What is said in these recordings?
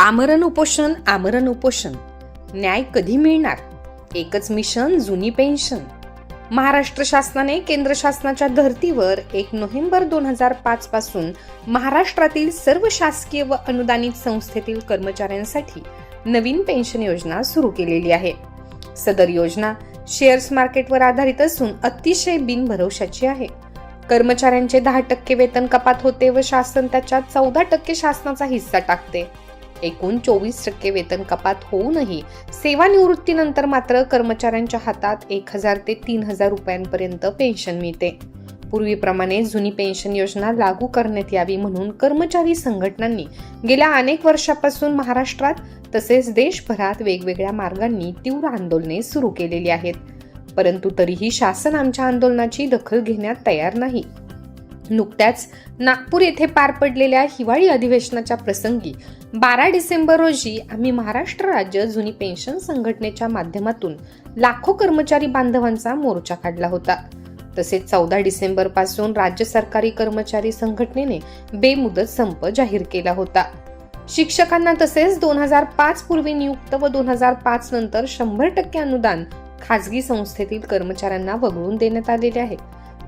आमरण उपोषण आमरण उपोषण. न्याय कधी मिळणार? एकच मिशन जुनी पेन्शन. महाराष्ट्र शासनाने केंद्र शासनाच्या धर्तीवर एक नोव्हेंबर दोन हजार पाच पासून महाराष्ट्रातील सर्व शासकीय व अनुदानित संस्थेतील कर्मचाऱ्यांसाठी नवीन पेन्शन योजना सुरू केलेली आहे. सदर योजना शेअर्स मार्केटवर आधारित असून अतिशय बिनभरवशाची आहे. कर्मचाऱ्यांचे दहा टक्के वेतन कपात होते व शासन त्याच्या चौदा टक्के शासनाचा हिस्सा टाकते. एकूण चोवीस टक्के वेतन कपात होऊनही सेवानिवृत्तीनंतर मात्र कर्मचाऱ्यांच्या हातात एक हजार ते तीन हजार रुपयांपर्यंत पेन्शन मिळते. पूर्वीप्रमाणे जुनी पेन्शन योजना लागू करण्यात यावी म्हणून कर्मचारी संघटनांनी गेल्या अनेक वर्षापासून महाराष्ट्रात तसेच देशभरात वेगवेगळ्या मार्गांनी तीव्र आंदोलने सुरू केलेली आहेत. परंतु तरीही शासन आमच्या आंदोलनाची दखल घेण्यात तयार नाही. नुकत्याच नागपूर येथे पार पडलेल्या हिवाळी अधिवेशनाच्या प्रसंगी बारा डिसेंबर रोजी आम्ही महाराष्ट्र राज्य जुनी पेन्शन संघटनेच्या माध्यमातून लाखो कर्मचारी बांधवांचा मोर्चा काढला होता. तसेच चौदा डिसेंबरपासून राज्य सरकारी कर्मचारी संघटनेने बेमुदत संप जाहीर केला होता. शिक्षकांना तसेच दोन हजार पाच पूर्वी नियुक्त व दोन हजार पाच नंतर शंभर टक्के अनुदान खाजगी संस्थेतील कर्मचाऱ्यांना वगळून देण्यात आलेले आहे.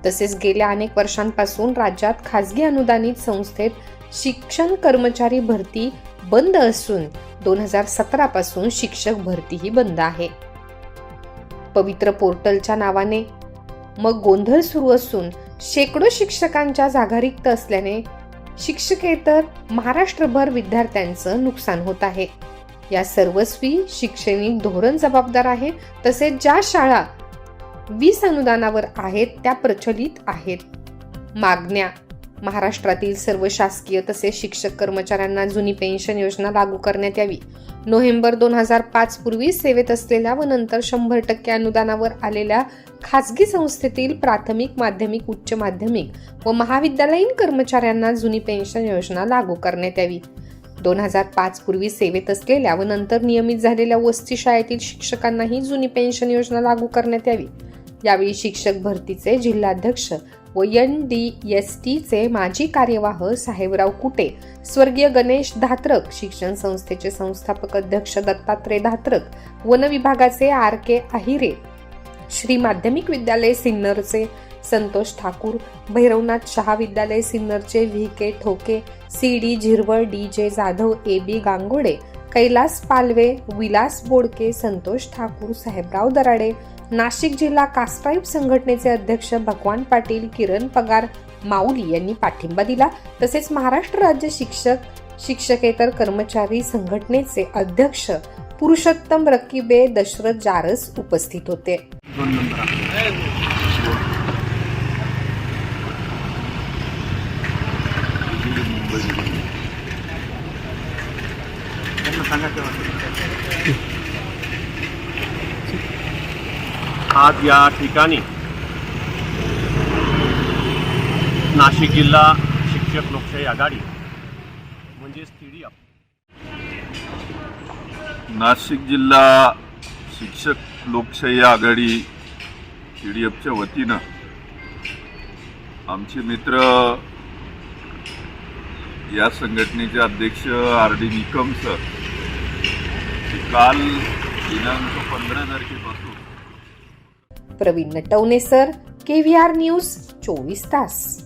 तसेच गेल्या अनेक वर्षांपासून राज्यात खासगी अनुदानित संस्थेत शिक्षण कर्मचारी भरती बंद असून दोन हजार सतरा पासून शिक्षक भरतीही बंद आहे. पवित्र पोर्टलच्या नावाने मग गोंधळ सुरू असून शेकडो शिक्षकांच्या जागा रिक्त असल्याने शिक्षकेतर महाराष्ट्रभर विद्यार्थ्यांचं नुकसान होत आहे. या सर्वस्वी शैक्षणिक धोरण जबाबदार आहे. तसेच ज्या शाळा वीस अनुदानावर आहेत त्या प्रचलित आहेत. मागण्या. महाराष्ट्रातील सर्व शासकीय तसेच शिक्षक कर्मचाऱ्यांना जुनी पेन्शन योजना लागू करण्यात यावी. नोव्हेंबर दोन हजार पाच पूर्वी सेवेत असलेल्या व नंतर शंभर टक्के अनुदानावर आलेल्या खाजगी संस्थेतील प्राथमिक माध्यमिक उच्च माध्यमिक व महाविद्यालयीन कर्मचाऱ्यांना जुनी पेन्शन योजना लागू करण्यात यावी. दोन हजार पाच पूर्वी सेवेत असलेल्या व नंतर नियमित झालेल्या वस्ती शाळेतील शिक्षकांनाही जुनी पेन्शन योजना लागू करण्यात यावी. यावेळी शिक्षक भरतीचे जिल्हाध्यक्ष व एन डी एस टीचे माजी कार्यवाह साहेबराव कुटे स्वर्गीय गणेश धात्रक शिक्षण संस्थेचे संस्थापक अध्यक्ष दत्तात्रय धात्रक वन विभागाचे आर के आहिरे श्री माध्यमिक विद्यालय सिन्नरचे संतोष ठाकूर भैरवनाथ शहा विद्यालय सिन्नरचे व्ही के ठोके C D Zirwal D J Jadhav A B Gangode Kailas Palve Vilas बोडके संतोष ठाकूर साहेबराव दराडे नाशिक जिल्हा कास्ट्राईब संघटनेचे अध्यक्ष भगवान पाटील किरण पगार माऊली यांनी पाठिंबा दिला तसेच महाराष्ट्र राज्य शिक्षक शिक्षकेतर कर्मचारी संघटनेचे अध्यक्ष पुरुषोत्तम रकीबे दशरथ जारस उपस्थित होते Thank you. सांगा तेव्हा. आज या ठिकाणी नाशिक जिल्हा शिक्षक लोकशाही आघाडी म्हणजेच नाशिक जिल्हा शिक्षक लोकशाही आघाडी टी डी एफच्या वतीनं आमचे मित्र या संघटनेचे अध्यक्ष आर डी निकम सर काल दिनांक पंधरा तारखेपासून. Praveen Natavane sir. K V R news चोवीस तास.